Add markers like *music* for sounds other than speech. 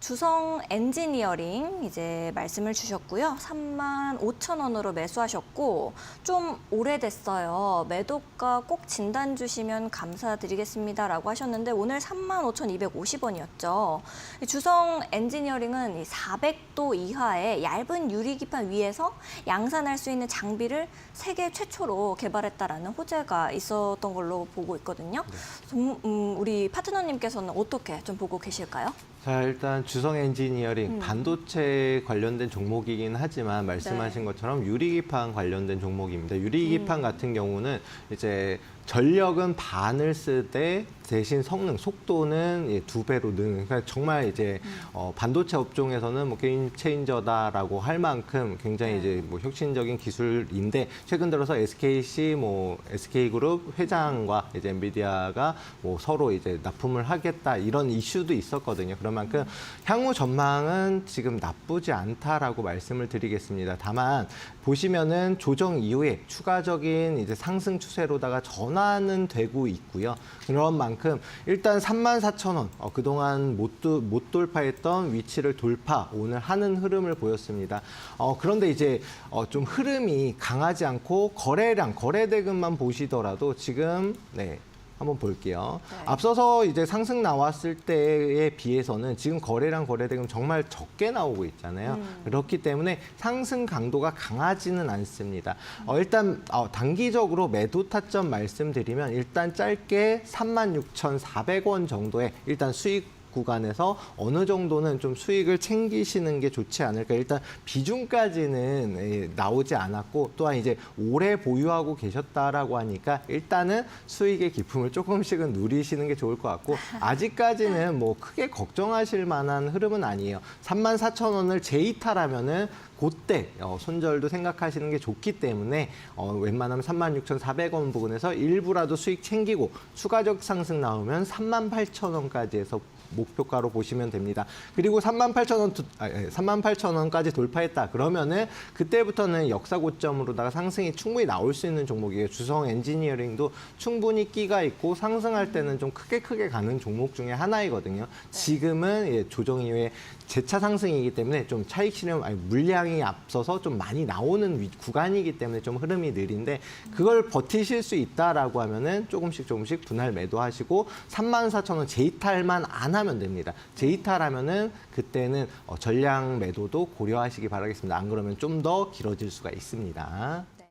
주성 엔지니어링 이제 말씀을 주셨고요. 3만 5천 원으로 매수하셨고 좀 오래됐어요. 매도가 꼭 진단 주시면 감사드리겠습니다라고 하셨는데 오늘 3만 5,250원이었죠. 주성 엔지니어링은 이 400도 이하의 얇은 유리 기판 위에서 양산할 수 있는 장비를 세계 최초로 개발했다라는 호재가 있었던 걸로 보고 있거든요. 좀, 음, 우리 파트너님께서는 어떻게 좀 보고 계실까요? 자, 일단 주성 엔지니어링 음. 반도체 관련된 종목이긴 하지만 말씀하신 네. 것처럼 유리기판 관련된 종목입니다. 유리기판 음. 같은 경우는 이제 전력은 반을 쓰되 대신 성능, 속도는 예, 두 배로 는 그러니까 정말 이제 음. 어, 반도체 업종에서는 뭐 게임 체인저다라고 할 만큼 굉장히 네. 이제 뭐 혁신적인 기술인데 최근 들어서 SKC 뭐 SK그룹 회장과 이제 엔비디아가 뭐 서로 이제 납품을 하겠다 이런 이슈도 있었거든요. 그런 만큼 향후 전망은 지금 나쁘지 않다라고 말씀을 드리겠습니다. 다만 보시면은 조정 이후에 추가적인 이제 상승 추세로다가 전환은 되고 있고요. 그런 만큼 일단 3만 4천 원 어, 그동안 못, 도- 못 돌파했던 위치를 돌파 오늘 하는 흐름을 보였습니다. 어, 그런데 이제 어, 좀 흐름이 강하지 않고 거래량 거래 대금만 보시더라도 지금 네. 한번 볼게요. 네. 앞서서 이제 상승 나왔을 때에 비해서는 지금 거래량 거래대금 정말 적게 나오고 있잖아요. 음. 그렇기 때문에 상승 강도가 강하지는 않습니다. 어, 일단 어, 단기적으로 매도 타점 말씀드리면 일단 짧게 36,400원 정도의 일단 수익 구간에서 어느 정도는 좀 수익을 챙기시는 게 좋지 않을까. 일단 비중까지는 예, 나오지 않았고 또한 이제 오래 보유하고 계셨다라고 하니까 일단은 수익의 기품을 조금씩은 누리시는 게 좋을 것 같고 *laughs* 아직까지는 뭐 크게 걱정하실 만한 흐름은 아니에요. 3만 4천 원을 재이탈하면은 그때 어, 손절도 생각하시는 게 좋기 때문에 어, 웬만하면 36,400원 부근에서 일부라도 수익 챙기고 추가적 상승 나오면 38,000원까지 해서 목표가로 보시면 됩니다. 그리고 38,000원, 두- 아, 예, 38,000원까지 돌파했다. 그러면은 그때부터는 역사 고점으로다가 상승이 충분히 나올 수 있는 종목이에요. 주성 엔지니어링도 충분히 끼가 있고 상승할 때는 좀 크게 크게 가는 종목 중에 하나이거든요. 지금은 예, 조정 이후에 재차 상승이기 때문에 좀 차익 실현, 아니 물량이 앞서서 좀 많이 나오는 위- 구간이기 때문에 좀 흐름이 느린데 그걸 버티실 수 있다라고 하면은 조금씩 조금씩 분할 매도하시고 34,000원 재이탈만 안 하면 됩니다. 재이탈하면은 그때는 어, 전량 매도도 고려하시기 바라겠습니다. 안 그러면 좀 더 길어질 수가 있습니다.